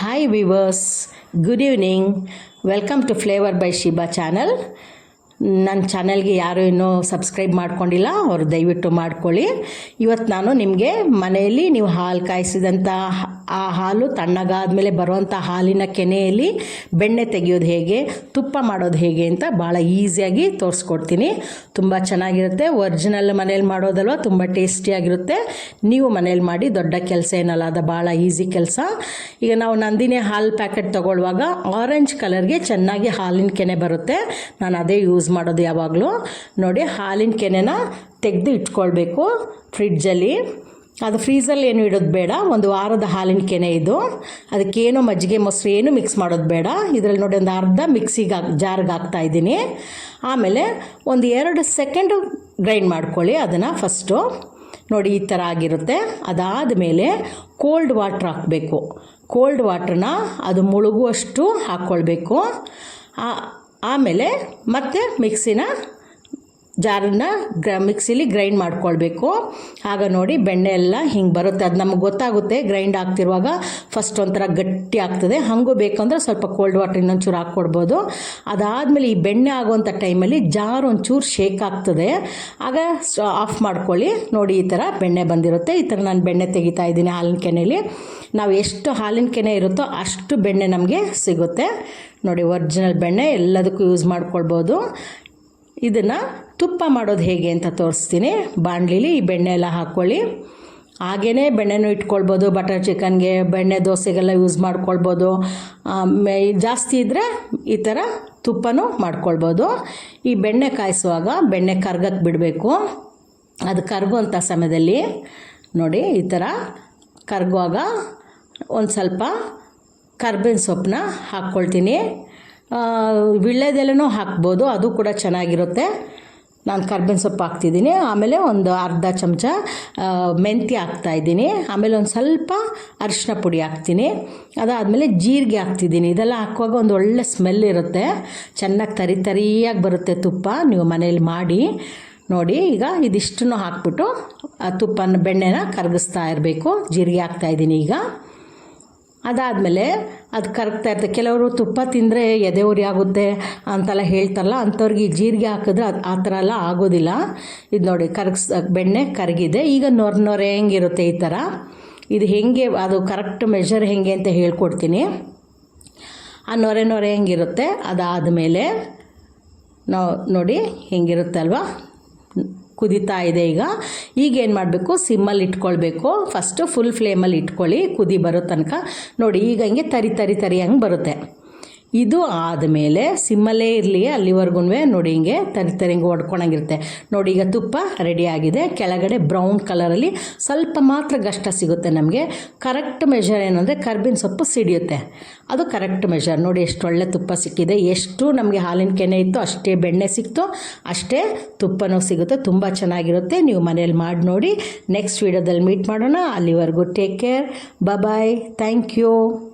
Hi viewers, good evening. Welcome to Flavor by Shiba channel. ನನ್ನ ಚಾನೆಲ್ಗೆ ಯಾರು ಇನ್ನೂ ಸಬ್ಸ್ಕ್ರೈಬ್ ಮಾಡ್ಕೊಂಡಿಲ್ಲ, ಅವರು ದಯವಿಟ್ಟು ಮಾಡ್ಕೊಳ್ಳಿ. ಇವತ್ತು ನಾನು ನಿಮಗೆ ಮನೆಯಲ್ಲಿ ನೀವು ಹಾಲು ಕಾಯಿಸಿದಂಥ ಆ ಹಾಲು ತಣ್ಣಗಾದ ಮೇಲೆ ಬರುವಂಥ ಹಾಲಿನ ಕೆನೆಯಲ್ಲಿ ಬೆಣ್ಣೆ ತೆಗೆಯೋದು ಹೇಗೆ, ತುಪ್ಪ ಮಾಡೋದು ಹೇಗೆ ಅಂತ ಭಾಳ ಈಸಿಯಾಗಿ ತೋರಿಸ್ಕೊಡ್ತೀನಿ. ತುಂಬ ಚೆನ್ನಾಗಿರುತ್ತೆ. ಒರಿಜಿನಲ್ ಮನೇಲಿ ಮಾಡೋದಲ್ವ, ತುಂಬ ಟೇಸ್ಟಿಯಾಗಿರುತ್ತೆ. ನೀವು ಮನೇಲಿ ಮಾಡಿ ದೊಡ್ಡ ಕೆಲಸ ಏನಲ್ಲ, ಅದು ಭಾಳ ಈಸಿ ಕೆಲಸ. ಈಗ ನಾವು ನಂದಿನಿ ಹಾಲು ಪ್ಯಾಕೆಟ್ ತೊಗೊಳ್ಳುವಾಗ ಆರೆಂಜ್ ಕಲರ್ಗೆ ಚೆನ್ನಾಗಿ ಹಾಲಿನ ಕೆನೆ ಬರುತ್ತೆ. ನಾನು ಅದೇ ಯೂಸ್ ಮಾಡೋದು ಯಾವಾಗಲೂ. ನೋಡಿ, ಹಾಲಿನ ಕೆನೆನ ತೆಗೆದು ಇಟ್ಕೊಳ್ಬೇಕು ಫ್ರಿಡ್ಜಲ್ಲಿ. ಅದು ಫ್ರೀಸಲ್ಲಿ ಏನು ಇಡೋದು ಬೇಡ. ಒಂದು ವಾರದ ಹಾಲಿನ ಕೆನೆ ಇದು. ಅದಕ್ಕೇನು ಮಜ್ಜಿಗೆ ಮೊಸರು ಏನು ಮಿಕ್ಸ್ ಮಾಡೋದು ಬೇಡ. ಇದರಲ್ಲಿ ನೋಡಿ ಒಂದು ಅರ್ಧ ಮಿಕ್ಸಿಗೆ ಹಾಕಿ, ಜಾರ್ಗೆ ಹಾಕ್ತಾ ಇದ್ದೀನಿ. ಆಮೇಲೆ ಒಂದು ಎರಡು ಸೆಕೆಂಡು ಗ್ರೈಂಡ್ ಮಾಡ್ಕೊಳ್ಳಿ ಅದನ್ನು ಫಸ್ಟು ನೋಡಿ, ಈ ಥರ ಆಗಿರುತ್ತೆ. ಅದಾದ ಮೇಲೆ ಕೋಲ್ಡ್ ವಾಟ್ರ್ ಹಾಕಬೇಕು. ಕೋಲ್ಡ್ ವಾಟ್ರನ್ನ ಅದು ಮುಳುಗುವಷ್ಟು ಹಾಕ್ಕೊಳ್ಬೇಕು. ಆಮೇಲೆ ಮತ್ತೆ ಮಿಕ್ಸಿನ ಜಾರನ್ನ ಗ್ರ, ಮಿಕ್ಸಿಲಿ ಗ್ರೈಂಡ್ ಮಾಡ್ಕೊಳ್ಬೇಕು. ಆಗ ನೋಡಿ ಬೆಣ್ಣೆ ಎಲ್ಲ ಹಿಂಗೆ ಬರುತ್ತೆ. ಅದು ನಮಗೆ ಗೊತ್ತಾಗುತ್ತೆ ಗ್ರೈಂಡ್ ಆಗ್ತಿರುವಾಗ ಫಸ್ಟ್ ಒಂಥರ ಗಟ್ಟಿ ಆಗ್ತದೆ. ಹಾಗೂ ಬೇಕಂದ್ರೆ ಸ್ವಲ್ಪ ಕೋಲ್ಡ್ ವಾಟರ್ ಇನ್ನೊಂಚೂರು ಹಾಕ್ಕೊಡ್ಬೋದು. ಅದಾದಮೇಲೆ ಈ ಬೆಣ್ಣೆ ಆಗುವಂಥ ಟೈಮಲ್ಲಿ ಜಾರ್ ಒಂಚೂರು ಶೇಕ್ ಆಗ್ತದೆ. ಆಗ ಆಫ್ ಮಾಡ್ಕೊಳ್ಳಿ. ನೋಡಿ ಈ ಥರ ಬೆಣ್ಣೆ ಬಂದಿರುತ್ತೆ. ಈ ಥರ ನಾನು ಬೆಣ್ಣೆ ತೆಗಿತಾ ಇದ್ದೀನಿ ಹಾಲಿನ ಕೆನೆಯಲ್ಲಿ ನಾವು ಎಷ್ಟು ಹಾಲಿನ ಕೆನೆ ಇರುತ್ತೋ ಅಷ್ಟು ಬೆಣ್ಣೆ ನಮಗೆ ಸಿಗುತ್ತೆ. ನೋಡಿ, ಒರಿಜಿನಲ್ ಬೆಣ್ಣೆ ಎಲ್ಲದಕ್ಕೂ ಯೂಸ್ ಮಾಡ್ಕೊಳ್ಬೋದು. ಇದನ್ನು ತುಪ್ಪ ಮಾಡೋದು ಹೇಗೆ ಅಂತ ತೋರಿಸ್ತೀನಿ. ಬಾಣಲಿಲಿ ಈ ಬೆಣ್ಣೆ ಎಲ್ಲ ಹಾಕ್ಕೊಳ್ಳಿ ಹಾಗೆಯೇ ಬೆಣ್ಣೆನೂ ಇಟ್ಕೊಳ್ಬೋದು ಬಟರ್ ಚಿಕನ್ಗೆ ಬೆಣ್ಣೆ ದೋಸೆಗೆಲ್ಲ ಯೂಸ್ ಮಾಡ್ಕೊಳ್ಬೋದು. ಜಾಸ್ತಿ ಇದ್ದರೆ ಈ ಥರ ತುಪ್ಪನೂ ಮಾಡ್ಕೊಳ್ಬೋದು. ಈ ಬೆಣ್ಣೆ ಕಾಯಿಸುವಾಗ ಬೆಣ್ಣೆ ಕರ್ಗಕ್ಕೆ ಬಿಡಬೇಕು. ಅದು ಕರಗುವಂಥ ಸಮಯದಲ್ಲಿ ನೋಡಿ, ಈ ಥರ ಕರಗುವಾಗ ಒಂದು ಸ್ವಲ್ಪ ಕರ್ಬೇವಿನ ಸೊಪ್ಪನ್ನ ಹಾಕ್ಕೊಳ್ತೀನಿ. ವಿಳ್ಳೆದೆಲೆನೂ ಹಾಕ್ಬೋದು, ಅದು ಕೂಡ ಚೆನ್ನಾಗಿರುತ್ತೆ. ನಾನು ಕರ್ಬೇವಿನ ಸೊಪ್ಪು ಹಾಕ್ತಿದ್ದೀನಿ. ಆಮೇಲೆ ಒಂದು ಅರ್ಧ ಚಮಚ ಮೆಂತ್ಯ ಹಾಕ್ತಾಯಿದ್ದೀನಿ ಆಮೇಲೆ ಒಂದು ಸ್ವಲ್ಪ ಅರಿಶಿನ ಪುಡಿ ಹಾಕ್ತೀನಿ. ಅದಾದಮೇಲೆ ಜೀರಿಗೆ ಹಾಕ್ತಿದ್ದೀನಿ. ಇದೆಲ್ಲ ಹಾಕುವಾಗ ಒಂದು ಒಳ್ಳೆ ಸ್ಮೆಲ್ ಇರುತ್ತೆ. ಚೆನ್ನಾಗಿ ತರಿ ತರಿಯಾಗಿ ಬರುತ್ತೆ ತುಪ್ಪ. ನೀವು ಮನೇಲಿ ಮಾಡಿ, ನೋಡಿ, ಈಗ ಇದಿಷ್ಟನ್ನು ಹಾಕ್ಬಿಟ್ಟು, ಆ ತುಪ್ಪನ ಬೆಣ್ಣೆನ ಕರಗಿಸ್ತಾ ಇರಬೇಕು. ಜೀರಿಗೆ ಹಾಕ್ತಾಯಿದ್ದೀನಿ ಈಗ. ಅದಾದಮೇಲೆ ಅದು ಕರಗ್ತಾ ಇರುತ್ತೆ. ಕೆಲವರು ತುಪ್ಪ ತಿಂದರೆ ಎದೆ ಉರಿ ಆಗುತ್ತೆ ಅಂತೆಲ್ಲ ಹೇಳ್ತಾರಲ್ಲ, ಅಂಥವ್ರಿಗೆ ಜೀರಿಗೆ ಹಾಕಿದ್ರೆ ಅದು ಆ ಥರ ಎಲ್ಲ ಆಗೋದಿಲ್ಲ. ಇದು ನೋಡಿ, ಕರಗಿಸ್, ಬೆಣ್ಣೆ ಕರಗಿದೆ. ಈಗ ನೊರ ನೊರೆ ಹೆಂಗಿರುತ್ತೆ ಈ ಥರ? ಇದು ಹೆಂಗೆ, ಅದು ಕರೆಕ್ಟ್ ಮೆಷರ್ ಹೆಂಗೆ ಅಂತ ಹೇಳ್ಕೊಡ್ತೀನಿ. ಆ ನೊರೆ ನೊರೆ ಹೆಂಗಿರುತ್ತೆ? ಅದಾದಮೇಲೆ ನಾವು ನೋಡಿ ಹೆಂಗಿರುತ್ತೆ ಅಲ್ವಾ ಕುದೀತಾ ಇದೆ ಈಗ. ಈಗ ಏನು ಮಾಡಬೇಕು? ಸಿಮ್ಮಲ್ಲಿ ಇಟ್ಕೊಳ್ಬೇಕು. ಫಸ್ಟು ಫುಲ್ ಫ್ಲೇಮಲ್ಲಿ ಇಟ್ಕೊಳ್ಳಿ. ಕುದಿ ಬರೋ ತನಕ. ನೋಡಿ, ಈಗ ಹಿಂಗೆ ತರಿ ತರಿ ತರಿ ಹಂಗೆ ಬರುತ್ತೆ. ಇದು ಆದಮೇಲೆ ಸಿಮ್ಮಲ್ಲೇ ಇರಲಿ ಅಲ್ಲಿವರೆಗೂ ನೋಡಿ ಹಿಂಗೆ ತರಿ ತರಿ ಹಿಂಗೆ ಹೊಡ್ಕೊಳಂಗಿರುತ್ತೆ ನೋಡಿ ಈಗ ತುಪ್ಪ ರೆಡಿ ಆಗಿದೆ. ಕೆಳಗಡೆ ಬ್ರೌನ್ ಕಲರಲ್ಲಿ ಸ್ವಲ್ಪ ಮಾತ್ರ ಗಷ್ಟ ಸಿಗುತ್ತೆ ನಮಗೆ. ಕರೆಕ್ಟ್ ಮೆಷರ್ ಏನಂದರೆ ಕರ್ಬೇವಿನ ಸೊಪ್ಪು ಸಿಡಿಯುತ್ತೆ. ಅದು ಕರೆಕ್ಟ್ ಮೆಷರ್ ನೋಡಿ ಎಷ್ಟು ಒಳ್ಳೆ ತುಪ್ಪ ಸಿಕ್ಕಿದೆ. ಎಷ್ಟು ನಮಗೆ ಹಾಲಿನ ಕೆನೆ ಇತ್ತು ಅಷ್ಟೇ ಬೆಣ್ಣೆ ಸಿಕ್ತು. ಅಷ್ಟೇ ತುಪ್ಪನೂ ಸಿಗುತ್ತೆ. ತುಂಬ ಚೆನ್ನಾಗಿರುತ್ತೆ. ನೀವು ಮನೇಲಿ ಮಾಡಿ ನೋಡಿ. ನೆಕ್ಸ್ಟ್ ವೀಡಿಯೋದಲ್ಲಿ ಮೀಟ್ ಮಾಡೋಣ. ಅಲ್ಲಿವರೆಗೂ take care bye thank you